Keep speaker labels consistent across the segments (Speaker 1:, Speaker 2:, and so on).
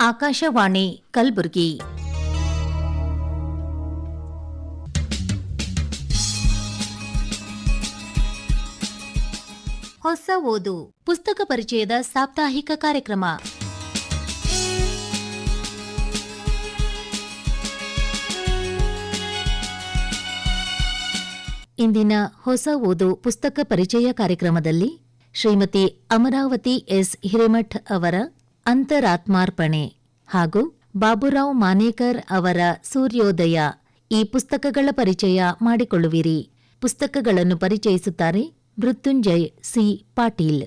Speaker 1: ಆಕಾಶವಾಣಿ, ಕಲಬುರಗಿ. ಹೊಸ ಓದು, ಪುಸ್ತಕ ಪರಿಚಯದ ಸಾಪ್ತಾಹಿಕ ಕಾರ್ಯಕ್ರಮ. ಇಂದಿನ ಹೊಸ ಓದು, ಪುಸ್ತಕ ಪರಿಚಯ ಕಾರ್ಯಕ್ರಮದಲ್ಲಿ ಶ್ರೀಮತಿ ಅಮರಾವತಿ ಎಸ್ ಹಿರೇಮಠ್ ಅವರ ಅಂತರಾತ್ಮಾರ್ಪಣೆ ಹಾಗೂ ಬಾಬುರಾವ್ ಮಾನೇಕರ್ ಅವರ ಸೂರ್ಯೋದಯ ಈ ಪುಸ್ತಕಗಳ ಪರಿಚಯ ಮಾಡಿಕೊಳ್ಳುವಿರಿ. ಪುಸ್ತಕಗಳನ್ನು ಪರಿಚಯಿಸುತ್ತಾರೆ ಮೃತ್ಯುಂಜಯ್ ಸಿ. ಪಾಟೀಲ್.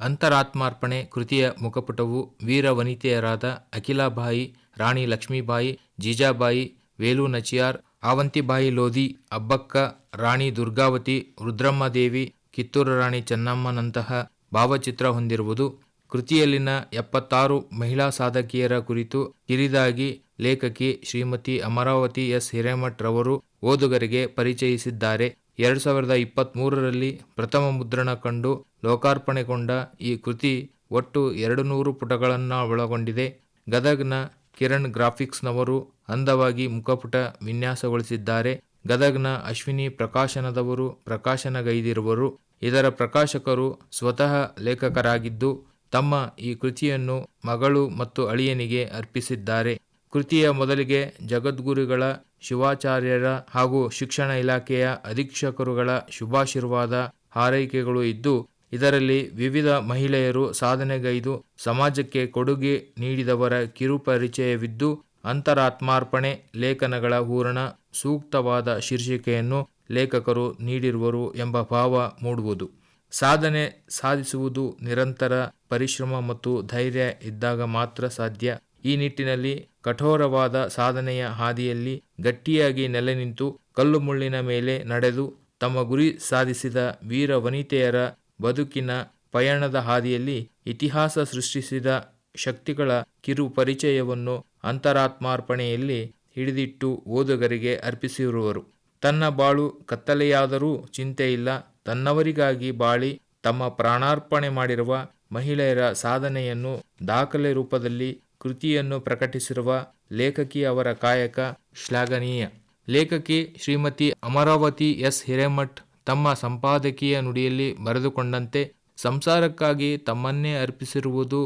Speaker 2: ಅಂತರಾತ್ಮಾರ್ಪಣೆ ಕೃತಿಯ ಮುಖಪುಟವು ವೀರ ವನಿತೆಯರಾದ ಅಖಿಲಾಬಾಯಿ, ರಾಣಿ ಲಕ್ಷ್ಮೀಬಾಯಿ, ಜೀಜಾಬಾಯಿ, ವೇಲು ನಚಿಯಾರ್, ಆವಂತಿಬಾಯಿ ಲೋಧಿ, ಅಬ್ಬಕ್ಕ, ರಾಣಿ ದುರ್ಗಾವತಿ ರುದ್ರಮ್ಮದೇವಿ ಕಿತ್ತೂರು ರಾಣಿ ಚೆನ್ನಮ್ಮನಂತಹ ಭಾವಚಿತ್ರ ಹೊಂದಿರುವುದು ಕೃತಿಯಲ್ಲಿನ ಎಪ್ಪತ್ತಾರು ಮಹಿಳಾ ಸಾಧಕಿಯರ ಕುರಿತು ಕಿರಿದಾಗಿ ಲೇಖಕಿ ಶ್ರೀಮತಿ ಅಮರಾವತಿ ಎಸ್. ಹಿರೇಮಠ್ ರವರು ಓದುಗರಿಗೆ ಪರಿಚಯಿಸಿದ್ದಾರೆ. ಎರಡು ಸಾವಿರದ ಇಪ್ಪತ್ತ್ಮೂರರಲ್ಲಿ ಪ್ರಥಮ ಮುದ್ರಣ ಕಂಡು ಲೋಕಾರ್ಪಣೆಗೊಂಡ ಈ ಕೃತಿ ಒಟ್ಟು ಎರಡು ನೂರು ಪುಟಗಳನ್ನು ಒಳಗೊಂಡಿದೆ. ಗದಗ್ನ ಕಿರಣ್ ಗ್ರಾಫಿಕ್ಸ್ನವರು ಅಂದವಾಗಿ ಮುಖಪುಟ ವಿನ್ಯಾಸಗೊಳಿಸಿದ್ದಾರೆ. ಗದಗ್ನ ಅಶ್ವಿನಿ ಪ್ರಕಾಶನದವರು ಪ್ರಕಾಶನಗೈದಿರುವರು. ಇದರ ಪ್ರಕಾಶಕರು ಸ್ವತಃ ಲೇಖಕರಾಗಿದ್ದು, ತಮ್ಮ ಈ ಕೃತಿಯನ್ನು ಮಗಳು ಮತ್ತು ಅಳಿಯನಿಗೆ ಅರ್ಪಿಸಿದ್ದಾರೆ. ಕೃತಿಯ ಮೊದಲಿಗೆ ಜಗದ್ಗುರುಗಳ, ಶಿವಾಚಾರ್ಯರ ಹಾಗೂ ಶಿಕ್ಷಣ ಇಲಾಖೆಯ ಅಧೀಕ್ಷಕರುಗಳ ಶುಭಾಶೀರ್ವಾದ ಹಾರೈಕೆಗಳು ಇದ್ದು, ಇದರಲ್ಲಿ ವಿವಿಧ ಮಹಿಳೆಯರು ಸಾಧನೆಗೈದು, ಸಮಾಜಕ್ಕೆ ಕೊಡುಗೆ ನೀಡಿದವರ ಕಿರುಪರಿಚಯವಿದ್ದು, ಅಂತರಾತ್ಮಾರ್ಪಣೆ ಲೇಖನಗಳ ಹೂರಣ, ಸೂಕ್ತವಾದ ಶೀರ್ಷಿಕೆಯನ್ನು ಲೇಖಕರು ನೀಡಿರುವರು ಎಂಬ ಭಾವ ಮೂಡುವುದು. ಸಾಧನೆ ಸಾಧಿಸುವುದು ನಿರಂತರ ಪರಿಶ್ರಮ ಮತ್ತು ಧೈರ್ಯ ಇದ್ದಾಗ ಮಾತ್ರ ಸಾಧ್ಯ. ಈ ನಿಟ್ಟಿನಲ್ಲಿ ಕಠೋರವಾದ ಸಾಧನೆಯ ಹಾದಿಯಲ್ಲಿ ಗಟ್ಟಿಯಾಗಿ ನೆಲೆ ನಿಂತು ಕಲ್ಲು ಮುಳ್ಳಿನ ಮೇಲೆ ನಡೆದು ತಮ್ಮ ಗುರಿ ಸಾಧಿಸಿದ ವೀರ ವನಿತೆಯರ ಬದುಕಿನ ಪಯಣದ ಹಾದಿಯಲ್ಲಿ ಇತಿಹಾಸ ಸೃಷ್ಟಿಸಿದ ಶಕ್ತಿಗಳ ಕಿರು ಪರಿಚಯವನ್ನು ಅಂತರಾತ್ಮಾರ್ಪಣೆಯಲ್ಲಿ ಹಿಡಿದಿಟ್ಟು ಓದುಗರಿಗೆ ಅರ್ಪಿಸಿರುವರು. ತನ್ನ ಬಾಳು ಕತ್ತಲೆಯಾದರೂ ಚಿಂತೆಯಿಲ್ಲ. ತನ್ನವರಿಗಾಗಿ ಬಾಳಿ ತಮ್ಮ ಪ್ರಾಣಾರ್ಪಣೆ ಮಾಡಿರುವ ಮಹಿಳೆಯರ ಸಾಧನೆಯನ್ನು ದಾಖಲೆ ರೂಪದಲ್ಲಿ ಕೃತಿಯನ್ನು ಪ್ರಕಟಿಸಿರುವ ಲೇಖಕಿ ಅವರ ಕಾಯಕ ಶ್ಲಾಘನೀಯ. ಲೇಖಕಿ ಶ್ರೀಮತಿ ಅಮರಾವತಿ ಎಸ್. ಹಿರೇಮಠ್ ತಮ್ಮ ಸಂಪಾದಕೀಯ ನುಡಿಯಲ್ಲಿ ಬರೆದುಕೊಂಡಂತೆ, ಸಂಸಾರಕ್ಕಾಗಿ ತಮ್ಮನ್ನೇ ಅರ್ಪಿಸಿರುವುದು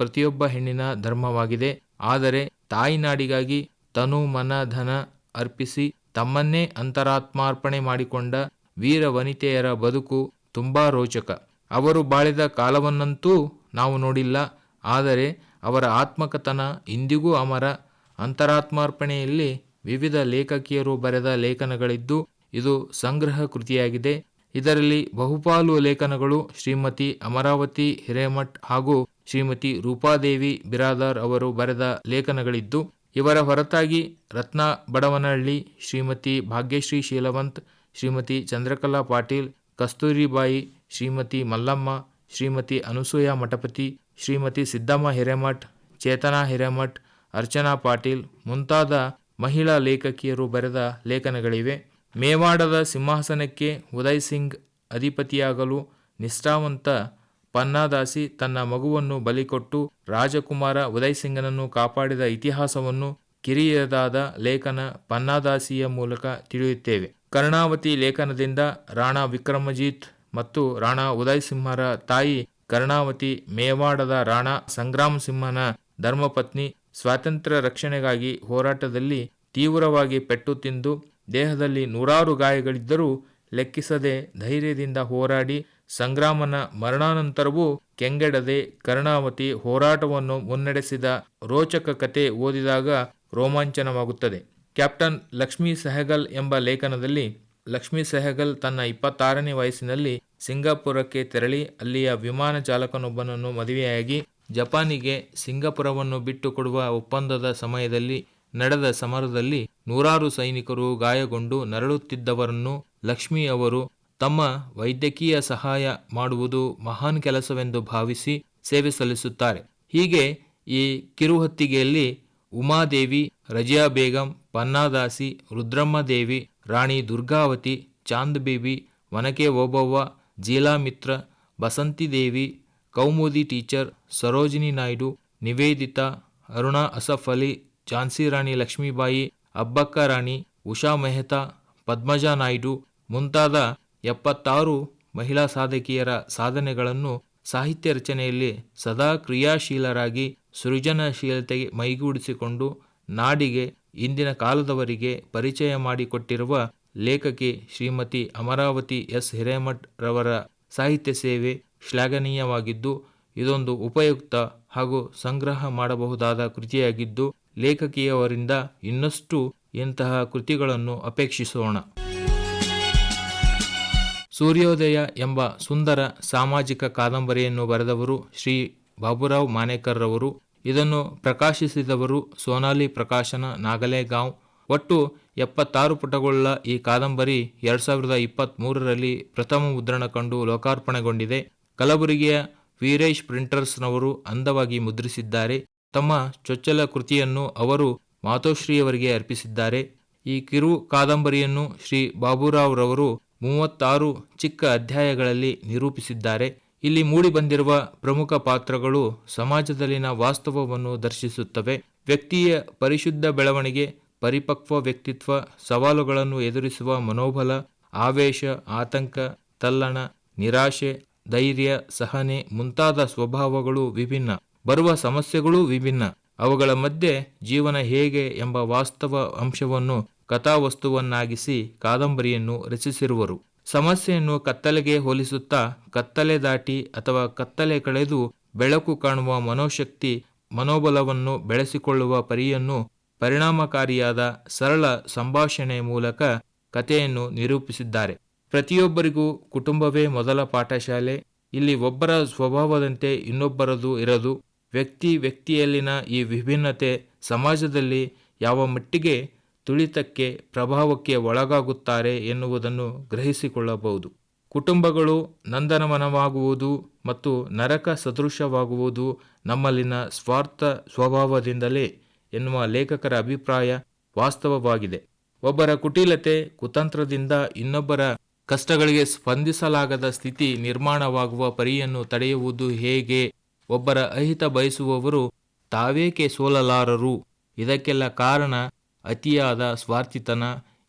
Speaker 2: ಪ್ರತಿಯೊಬ್ಬ ಹೆಣ್ಣಿನ ಧರ್ಮವಾಗಿದೆ. ಆದರೆ ತಾಯಿನಾಡಿಗಾಗಿ ತನು ಮನ ಧನ ಅರ್ಪಿಸಿ ತಮ್ಮನ್ನೇ ಅಂತರಾತ್ಮಾರ್ಪಣೆ ಮಾಡಿಕೊಂಡ ವೀರ ವನಿತೆಯರ ಬದುಕು ತುಂಬಾ ರೋಚಕ. ಅವರು ಬಾಳಿದ ಕಾಲವನ್ನಂತೂ ನಾವು ನೋಡಿಲ್ಲ, ಆದರೆ ಅವರ ಆತ್ಮಕಥನ ಇಂದಿಗೂ ಅಮರ. ಅಂತರಾತ್ಮಾರ್ಪಣೆಯಲ್ಲಿ ವಿವಿಧ ಲೇಖಕಿಯರು ಬರೆದ ಲೇಖನಗಳಿದ್ದು ಇದು ಸಂಗ್ರಹ ಕೃತಿಯಾಗಿದೆ. ಇದರಲ್ಲಿ ಬಹುಪಾಲು ಲೇಖನಗಳು ಶ್ರೀಮತಿ ಅಮರಾವತಿ ಹಿರೇಮಠ್ ಹಾಗೂ ಶ್ರೀಮತಿ ರೂಪಾದೇವಿ ಬಿರಾದಾರ್ ಅವರು ಬರೆದ ಲೇಖನಗಳಿದ್ದು ಇವರ ಹೊರತಾಗಿ ರತ್ನ ಬಡವನಹಳ್ಳಿ ಶ್ರೀಮತಿ ಭಾಗ್ಯಶ್ರೀ ಶೀಲವಂತ್, ಶ್ರೀಮತಿ ಚಂದ್ರಕಲಾ ಪಾಟೀಲ್, ಕಸ್ತೂರಿಬಾಯಿ ಶ್ರೀಮತಿ ಮಲ್ಲಮ್ಮ, ಶ್ರೀಮತಿ ಅನುಸೂಯ ಮಠಪತಿ, ಶ್ರೀಮತಿ ಸಿದ್ದಮ್ಮ ಹಿರೇಮಠ್, ಚೇತನಾ ಹಿರೇಮಠ್, ಅರ್ಚನಾ ಪಾಟೀಲ್ ಮುಂತಾದ ಮಹಿಳಾ ಲೇಖಕಿಯರು ಬರೆದ ಲೇಖನಗಳಿವೆ. ಮೇವಾಡದ ಸಿಂಹಾಸನಕ್ಕೆ ಉದಯ್ ಸಿಂಗ್ ಅಧಿಪತಿಯಾಗಲು ನಿಷ್ಠಾವಂತ ಪನ್ನಾದಾಸಿ ತನ್ನ ಮಗುವನ್ನು ಬಲಿಕೊಟ್ಟು ರಾಜಕುಮಾರ ಉದಯ್ ಸಿಂಗನನ್ನು ಕಾಪಾಡಿದ ಇತಿಹಾಸವನ್ನು ಕಿರಿಯದಾದ ಲೇಖನ ಪನ್ನಾದಾಸಿಯ ಮೂಲಕ ತಿಳಿಯುತ್ತೇವೆ. ಕರ್ಣಾವತಿ ಲೇಖನದಿಂದ ರಾಣಾ ವಿಕ್ರಮಜಿತ್ ಮತ್ತು ರಾಣಾ ಉದಯ್ ಸಿಂಹರ ತಾಯಿ ಕರ್ಣಾವತಿ ಮೇವಾಡದ ರಾಣಾ ಸಂಗ್ರಾಮ್ ಸಿಂಹನ ಧರ್ಮಪತ್ನಿ ಸ್ವಾತಂತ್ರ್ಯ ರಕ್ಷಣೆಗಾಗಿ ಹೋರಾಟದಲ್ಲಿ ತೀವ್ರವಾಗಿ ಪೆಟ್ಟು ತಿಂದು ದೇಹದಲ್ಲಿ ನೂರಾರು ಗಾಯಗಳಿದ್ದರೂ ಲೆಕ್ಕಿಸದೆ ಧೈರ್ಯದಿಂದ ಹೋರಾಡಿ ಸಂಗ್ರಾಮನ ಮರಣಾನಂತರವೂ ಕೆಂಗೆಡದೆ ಕರ್ಣಾವತಿ ಹೋರಾಟವನ್ನು ಮುನ್ನಡೆಸಿದ ರೋಚಕ ಕತೆ ಓದಿದಾಗ ರೋಮಾಂಚನವಾಗುತ್ತದೆ. ಕ್ಯಾಪ್ಟನ್ ಲಕ್ಷ್ಮೀ ಸೆಹಗಲ್ ಎಂಬ ಲೇಖನದಲ್ಲಿ ಲಕ್ಷ್ಮೀ ಸೆಹಗಲ್ ತನ್ನ ಇಪ್ಪತ್ತಾರನೇ ವಯಸ್ಸಿನಲ್ಲಿ ಸಿಂಗಾಪುರಕ್ಕೆ ತೆರಳಿ ಅಲ್ಲಿಯ ವಿಮಾನ ಚಾಲಕನೊಬ್ಬನನ್ನು ಮದುವೆಯಾಗಿ ಜಪಾನಿಗೆ ಸಿಂಗಾಪುರವನ್ನು ಬಿಟ್ಟು ಕೊಡುವ ಒಪ್ಪಂದದ ಸಮಯದಲ್ಲಿ ನಡೆದ ಸಮರದಲ್ಲಿ ನೂರಾರು ಸೈನಿಕರು ಗಾಯಗೊಂಡು ನರಳುತ್ತಿದ್ದವರನ್ನು ಲಕ್ಷ್ಮಿ ಅವರು ತಮ್ಮ ವೈದ್ಯಕೀಯ ಸಹಾಯ ಮಾಡುವುದು ಮಹಾನ್ ಕೆಲಸವೆಂದು ಭಾವಿಸಿ ಸೇವೆ ಸಲ್ಲಿಸುತ್ತಾರೆ. ಹೀಗೆ ಈ ಕಿರುಹೊತ್ತಿಗೆಯಲ್ಲಿ ಉಮಾದೇವಿ, ರಜಿಯಾ ಬೇಗಂ, ಪನ್ನಾದಾಸಿ ರುದ್ರಮ್ಮದೇವಿ ರಾಣಿ ದುರ್ಗಾವತಿ ಚಾಂದ್ ಬೇಬಿ ಒನಕೆ ಓಬವ್ವ ಜೀಲಾಮಿತ್ರ ಬಸಂತಿದೇವಿ ಕೌಮುದಿ ಟೀಚರ್, ಸರೋಜಿನಿ ನಾಯ್ಡು, ನಿವೇದಿತಾ, ಅರುಣಾ ಅಸಫ್ ಅಲಿ, ಝಾನ್ಸಿ ರಾಣಿ ಲಕ್ಷ್ಮೀಬಾಯಿ, ಅಬ್ಬಕ್ಕ ರಾಣಿ, ಉಷಾ ಮೆಹ್ತಾ, ಪದ್ಮಜಾ ನಾಯ್ಡು ಮುಂತಾದ ಎಪ್ಪತ್ತಾರು ಮಹಿಳಾ ಸಾಧಕಿಯರ ಸಾಧನೆಗಳನ್ನು ಸಾಹಿತ್ಯ ರಚನೆಯಲ್ಲಿ ಸದಾ ಕ್ರಿಯಾಶೀಲರಾಗಿ ಸೃಜನಶೀಲತೆಗೆ ಮೈಗೂಡಿಸಿಕೊಂಡು ನಾಡಿಗೆ, ಇಂದಿನ ಕಾಲದವರಿಗೆ ಪರಿಚಯ ಮಾಡಿಕೊಟ್ಟಿರುವ ಲೇಖಕಿ ಶ್ರೀಮತಿ ಅಮರಾವತಿ ಎಸ್. ಹಿರೇಮಠ್ ರವರ ಸಾಹಿತ್ಯ ಸೇವೆ ಶ್ಲಾಘನೀಯವಾಗಿದ್ದು, ಇದೊಂದು ಉಪಯುಕ್ತ ಹಾಗೂ ಸಂಗ್ರಹ ಮಾಡಬಹುದಾದ ಕೃತಿಯಾಗಿದ್ದು, ಲೇಖಕಿಯವರಿಂದ ಇನ್ನಷ್ಟು ಇಂತಹ ಕೃತಿಗಳನ್ನು ಅಪೇಕ್ಷಿಸೋಣ. ಸೂರ್ಯೋದಯ ಎಂಬ ಸುಂದರ ಸಾಮಾಜಿಕ ಕಾದಂಬರಿಯನ್ನು ಬರೆದವರು ಶ್ರೀ ಬಾಬುರಾವ್ ಮಾನೇಕರ್ರವರು. ಇದನ್ನು ಪ್ರಕಾಶಿಸಿದವರು ಸೋನಾಲಿ ಪ್ರಕಾಶನ ನಾಗಲೇಗಾಂವ್. ಒಟ್ಟು ಎಪ್ಪತ್ತಾರು ಪುಟಗೊಳ್ಳ ಈ ಕಾದಂಬರಿ ಎರಡ್ ಸಾವಿರದ ಇಪ್ಪತ್ತ್ ಮೂರರಲ್ಲಿ ಪ್ರಥಮ ಮುದ್ರಣ ಕಂಡು ಲೋಕಾರ್ಪಣೆಗೊಂಡಿದೆ. ಕಲಬುರಗಿಯ ವೀರೇಶ್ ಪ್ರಿಂಟರ್ಸ್ನವರು ಅಂದವಾಗಿ ಮುದ್ರಿಸಿದ್ದಾರೆ. ತಮ್ಮ ಚೊಚ್ಚಲ ಕೃತಿಯನ್ನು ಅವರು ಮಾತೋಶ್ರೀಯವರಿಗೆ ಅರ್ಪಿಸಿದ್ದಾರೆ. ಈ ಕಿರು ಕಾದಂಬರಿಯನ್ನು ಶ್ರೀ ಬಾಬುರಾವ್ ರವರು ಮೂವತ್ತಾರು ಚಿಕ್ಕ ಅಧ್ಯಾಯಗಳಲ್ಲಿ ನಿರೂಪಿಸಿದ್ದಾರೆ. ಇಲ್ಲಿ ಮೂಡಿಬಂದಿರುವ ಪ್ರಮುಖ ಪಾತ್ರಗಳು ಸಮಾಜದಲ್ಲಿನ ವಾಸ್ತವವನ್ನು ದರ್ಶಿಸುತ್ತವೆ. ವ್ಯಕ್ತಿಯ ಪರಿಶುದ್ಧ ಬೆಳವಣಿಗೆ, ಪರಿಪಕ್ವ ವ್ಯಕ್ತಿತ್ವ, ಸವಾಲುಗಳನ್ನು ಎದುರಿಸುವ ಮನೋಬಲ, ಆವೇಶ, ಆತಂಕ, ತಲ್ಲಣ, ನಿರಾಶೆ, ಧೈರ್ಯ, ಸಹನೆ ಮುಂತಾದ ಸ್ವಭಾವಗಳು ವಿಭಿನ್ನ. ಬರುವ ಸಮಸ್ಯೆಗಳೂ ವಿಭಿನ್ನ. ಅವುಗಳ ಮಧ್ಯೆ ಜೀವನ ಹೇಗೆ ಎಂಬ ವಾಸ್ತವ ಅಂಶವನ್ನು ಕಥಾವಸ್ತುವನ್ನಾಗಿಸಿ ಕಾದಂಬರಿಯನ್ನು ರಚಿಸಿರುವರು. ಸಮಸ್ಯೆಯನ್ನು ಕತ್ತಲೆಗೆ ಹೋಲಿಸುತ್ತಾ ಕತ್ತಲೆ ದಾಟಿ ಅಥವಾ ಕತ್ತಲೆ ಕಳೆದು ಬೆಳಕು ಕಾಣುವ ಮನೋಶಕ್ತಿ, ಮನೋಬಲವನ್ನು ಬೆಳೆಸಿಕೊಳ್ಳುವ ಪರಿಯನ್ನು ಪರಿಣಾಮಕಾರಿಯಾದ ಸರಳ ಸಂಭಾಷಣೆ ಮೂಲಕ ಕಥೆಯನ್ನು ನಿರೂಪಿಸಿದ್ದಾರೆ. ಪ್ರತಿಯೊಬ್ಬರಿಗೂ ಕುಟುಂಬವೇ ಮೊದಲ ಪಾಠಶಾಲೆ. ಇಲ್ಲಿ ಒಬ್ಬರ ಸ್ವಭಾವದಂತೆ ಇನ್ನೊಬ್ಬರದು ಇರದು. ವ್ಯಕ್ತಿ ವ್ಯಕ್ತಿಯಲ್ಲಿನ ಈ ವಿಭಿನ್ನತೆ ಸಮಾಜದಲ್ಲಿ ಯಾವ ಮಟ್ಟಿಗೆ ತುಳಿತಕ್ಕೆ ಪ್ರಭಾವಕ್ಕೆ ಒಳಗಾಗುತ್ತಾರೆ ಎನ್ನುವುದನ್ನು ಗ್ರಹಿಸಿಕೊಳ್ಳಬಹುದು. ಕುಟುಂಬಗಳು ನಂದನವನವಾಗುವುದು ಮತ್ತು ನರಕ ಸದೃಶವಾಗುವುದು ನಮ್ಮಲ್ಲಿನ ಸ್ವಾರ್ಥ ಸ್ವಭಾವದಿಂದಲೇ ಎನ್ನುವ ಲೇಖಕರ ಅಭಿಪ್ರಾಯ ವಾಸ್ತವವಾಗಿದೆ. ಒಬ್ಬರ ಕುಟಿಲತೆ ಕುತಂತ್ರದಿಂದ ಇನ್ನೊಬ್ಬರ ಕಷ್ಟಗಳಿಗೆ ಸ್ಪಂದಿಸಲಾಗದ ಸ್ಥಿತಿ ನಿರ್ಮಾಣವಾಗುವ ಪರಿಯನ್ನು ತಡೆಯುವುದು ಹೇಗೆ? ಒಬ್ಬರ ಅಹಿತ ಬಯಸುವವರು ತಾವೇಕೆ ಸೋಲಲಾರರು? ಇದಕ್ಕೆಲ್ಲ ಕಾರಣ ಅತಿಯಾದ ಸ್ವಾರ್ಥಿತನ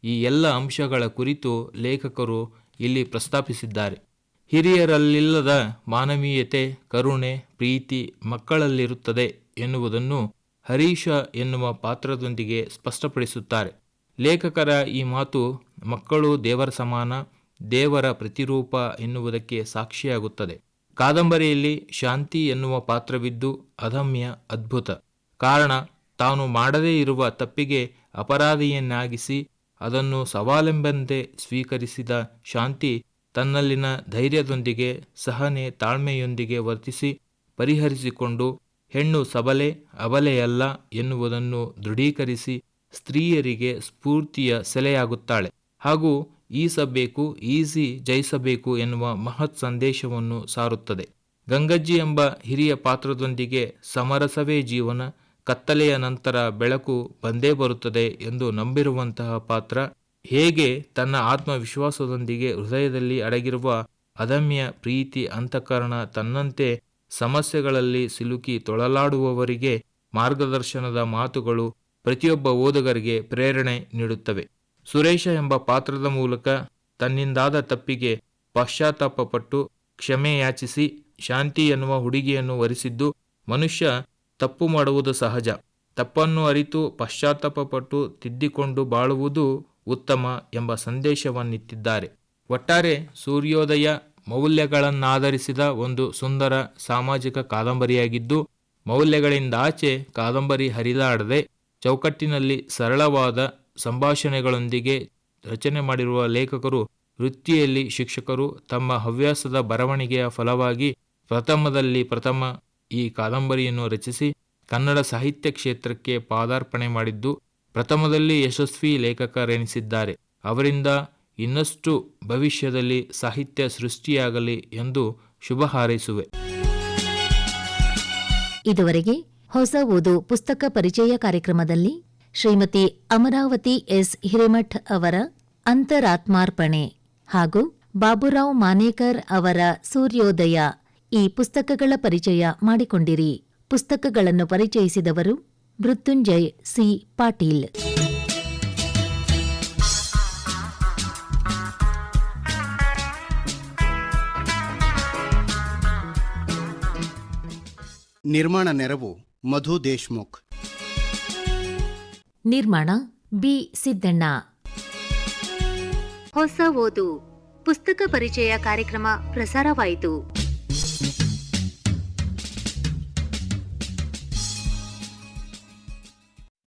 Speaker 2: ಈ ಎಲ್ಲ ಅಂಶಗಳ ಕುರಿತು ಲೇಖಕರು ಇಲ್ಲಿ ಪ್ರಸ್ತಾಪಿಸಿದ್ದಾರೆ. ಹಿರಿಯರಲ್ಲಿಲ್ಲದ ಮಾನವೀಯತೆ, ಕರುಣೆ, ಪ್ರೀತಿ ಮಕ್ಕಳಲ್ಲಿರುತ್ತದೆ ಎನ್ನುವುದನ್ನು ಹರೀಶ ಎನ್ನುವ ಪಾತ್ರದೊಂದಿಗೆ ಸ್ಪಷ್ಟಪಡಿಸುತ್ತಾರೆ. ಲೇಖಕರ ಈ ಮಾತು ಮಕ್ಕಳು ದೇವರ ಸಮಾನ, ದೇವರ ಪ್ರತಿರೂಪ ಎನ್ನುವುದಕ್ಕೆ ಸಾಕ್ಷಿಯಾಗುತ್ತದೆ. ಕಾದಂಬರಿಯಲ್ಲಿ ಶಾಂತಿ ಎನ್ನುವ ಪಾತ್ರವಿದ್ದು ಅದಮ್ಯ, ಅದ್ಭುತ. ಕಾರಣ, ತಾನು ಮಾಡದೇ ಇರುವ ತಪ್ಪಿಗೆ ಅಪರಾಧಿಯನ್ನಾಗಿಸಿ ಅದನ್ನು ಸವಾಲೆಂಬಂತೆ ಸ್ವೀಕರಿಸಿದ ಶಾಂತಿ ತನ್ನಲ್ಲಿನ ಧೈರ್ಯದೊಂದಿಗೆ ಸಹನೆ ತಾಳ್ಮೆಯೊಂದಿಗೆ ವರ್ತಿಸಿ ಪರಿಹರಿಸಿಕೊಂಡು ಹೆಣ್ಣು ಸಬಲೆ ಅಬಲೆಯಲ್ಲ ಎನ್ನುವುದನ್ನು ದೃಢೀಕರಿಸಿ ಸ್ತ್ರೀಯರಿಗೆ ಸ್ಫೂರ್ತಿಯ ಸೆಲೆಯಾಗುತ್ತಾಳೆ. ಹಾಗೂ ಈಸಬೇಕು, ಈಸಿ ಜಯಿಸಬೇಕು ಎನ್ನುವ ಮಹತ್ ಸಂದೇಶವನ್ನು ಸಾರುತ್ತದೆ. ಗಂಗಜ್ಜಿ ಎಂಬ ಹಿರಿಯ ಪಾತ್ರದೊಂದಿಗೆ ಸಮರಸವೇ ಜೀವನ ಕತ್ತಲೆಯ ನಂತರ ಬೆಳಕು ಬಂದೇ ಬರುತ್ತದೆ ಎಂದು ನಂಬಿರುವಂತಹ ಪಾತ್ರ, ಹೇಗೆ ತನ್ನ ಆತ್ಮವಿಶ್ವಾಸದೊಂದಿಗೆ ಹೃದಯದಲ್ಲಿ ಅಡಗಿರುವ ಅದಮ್ಯ ಪ್ರೀತಿ ಅಂತಃಕರಣ ತನ್ನಂತೆ ಸಮಸ್ಯೆಗಳಲ್ಲಿ ಸಿಲುಕಿ ತೊಳಲಾಡುವವರಿಗೆ ಮಾರ್ಗದರ್ಶನದ ಮಾತುಗಳು ಪ್ರತಿಯೊಬ್ಬ ಓದುಗರಿಗೆ ಪ್ರೇರಣೆ ನೀಡುತ್ತವೆ. ಸುರೇಶ ಎಂಬ ಪಾತ್ರದ ಮೂಲಕ ತನ್ನಿಂದಾದ ತಪ್ಪಿಗೆ ಪಶ್ಚಾತ್ತಾಪಪಟ್ಟು ಕ್ಷಮೆ ಯಾಚಿಸಿ ಶಾಂತಿ ಎನ್ನುವ ಹುಡುಗಿಯನ್ನು ವರಿಸಿದ್ದು ಮನುಷ್ಯ ತಪ್ಪು ಮಾಡುವುದು ಸಹಜ. ತಪ್ಪನ್ನು ಅರಿತು ಪಶ್ಚಾತ್ತಾಪಪಟ್ಟು ತಿದ್ದಿಕೊಂಡು ಬಾಳುವುದು ಉತ್ತಮ ಎಂಬ ಸಂದೇಶವನ್ನಿತ್ತಿದ್ದಾರೆ. ಒಟ್ಟಾರೆ ಸೂರ್ಯೋದಯ ಮೌಲ್ಯಗಳನ್ನಾಧರಿಸಿದ ಒಂದು ಸುಂದರ ಸಾಮಾಜಿಕ ಕಾದಂಬರಿಯಾಗಿದ್ದು, ಮೌಲ್ಯಗಳಿಂದಾಚೆ ಕಾದಂಬರಿ ಹರಿದಾಡದೆ ಚೌಕಟ್ಟಿನಲ್ಲಿ ಸರಳವಾದ ಸಂಭಾಷಣೆಗಳೊಂದಿಗೆ ರಚನೆ ಮಾಡಿರುವ ಲೇಖಕರು, ವೃತ್ತಿಯಲ್ಲಿ ಶಿಕ್ಷಕರು ತಮ್ಮ ಹವ್ಯಾಸದ ಬರವಣಿಗೆಯ ಫಲವಾಗಿ ಪ್ರಥಮದಲ್ಲಿ ಪ್ರಥಮ ಈ ಕಾದಂಬರಿಯನ್ನು ರಚಿಸಿ ಕನ್ನಡ ಸಾಹಿತ್ಯ ಕ್ಷೇತ್ರಕ್ಕೆ ಪಾದಾರ್ಪಣೆ ಮಾಡಿದ್ದು ಪ್ರಥಮದಲ್ಲಿ ಯಶಸ್ವಿ ಲೇಖಕರೆನಿಸಿದ್ದಾರೆ. ಅವರಿಂದ ಇನ್ನಷ್ಟು ಭವಿಷ್ಯದಲ್ಲಿ ಸಾಹಿತ್ಯ ಸೃಷ್ಟಿಯಾಗಲಿ ಎಂದು ಶುಭ ಹಾರೈಸುವೆ.
Speaker 1: ಇದುವರೆಗೆ ಹೊಸ ಓದು ಪುಸ್ತಕ ಪರಿಚಯ ಕಾರ್ಯಕ್ರಮದಲ್ಲಿ ಶ್ರೀಮತಿ ಅಮರಾವತಿ ಎಸ್. ಹಿರೇಮಠ್ ಅವರ ಅಂತರಾತ್ಮಾರ್ಪಣೆ ಹಾಗೂ ಬಾಬುರಾವ್ ಮಾನೇಕರ್ ಅವರ ಸೂರ್ಯೋದಯ ಈ ಪುಸ್ತಕಗಳ ಪರಿಚಯ ಮಾಡಿಕೊಂಡಿರಿ. ಪುಸ್ತಕಗಳನ್ನು ಪರಿಚಯಿಸಿದವರು ಮೃತ್ಯುಂಜಯ್ ಸಿ. ಪಾಟೀಲ್.
Speaker 3: ನಿರ್ಮಾಣ ನೆರವು ಮಧು ದೇಶ್ಮುಖ್.
Speaker 1: ನಿರ್ಮಾಣ ಬಿ. ಸಿದ್ದಣ್ಣ. ಹೊಸ ಓದು. ಪುಸ್ತಕ ಪರಿಚಯ ಕಾರ್ಯಕ್ರಮ ಪ್ರಸಾರವಾಯಿತು.